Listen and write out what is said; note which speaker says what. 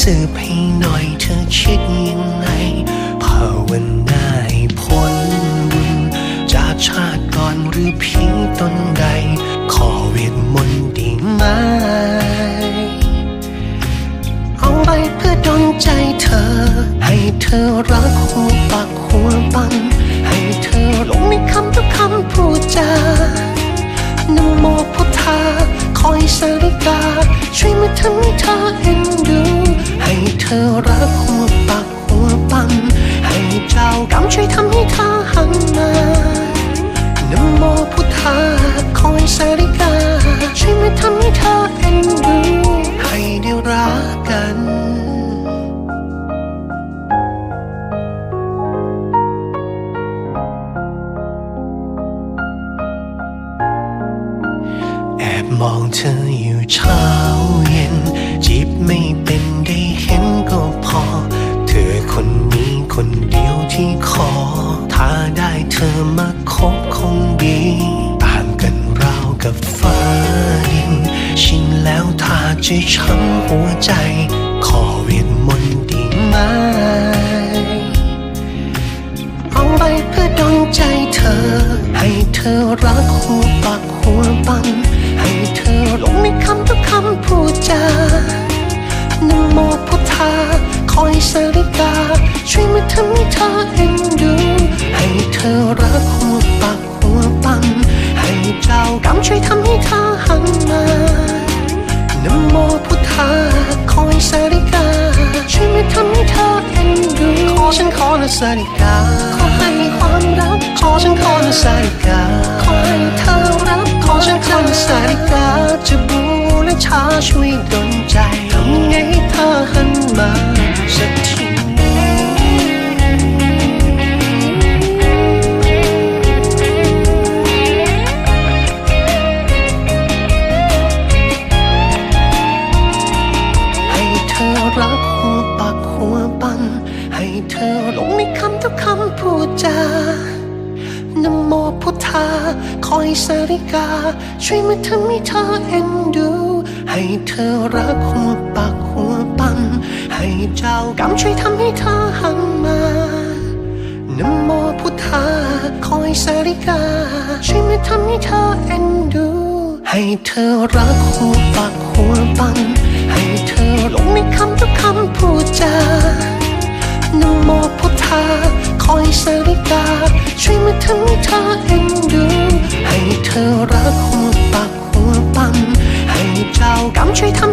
Speaker 1: สืบให้หน่อยเธอคิดยังไงภาวนาให้พ้นบุญจากชาติก่อนหรือเพีงตนใด ขอเวทมนต์ดีไหม เอาไปเพื่อดนใจเธอ ให้เธอรักหัวปากหัวปัน ให้เธอลงในคำทุกคำพูดจานโมพุทธาคอยสาริกา ช่วยมาทำ ธอรักหัวปากหัวปันให้เจ้ากรรมช่วยทำให้เธอหันมานโมพุทธาคอยสาริกา ช่วยมาทำให้เธอเอ็นดูให้ได้รักกันแอบมองเธออยู่เช้า มาคบคงดี ต่างกันราวกับฟ้าดิน ชินแล้วถ้าจะช้ำหัวใจ ขอเวทมนต์ดีไหมเอาไปเพื่อดนใจเธอ ให้เธอรักหัวปากหัวปันให้เธอหลงในคำ นขอนะสาริกา ขอให้มีความรัก ขอฉันขอนะสาริกา ขอให้เธอรัก ขอฉันขอนะสาริกา จะบูและชาช่วยดลใจทำไงให้เธอหันมาสักทีำทุกคำพูดจานโมพุทธา คอยสาริกา ช่วยมาทำให้เธอเอ็นดู ให้เธอรักหัวปากหัวปันให้เจ้ากรรมช่วยทำให้เธอหันมานโมพุทธา คอยสาริกา ช่วยมาทำให้เธอเอ็นดู ให้เธอรักหัวปากหัวปันให้เธอหลงในคำทุกคำพูดจานโมพุทธา ช่วยมาทำให้เธอเอ็นดู ให้เธอรักหัวปากหัวปันให้เจ้ากรรมช่วยทำ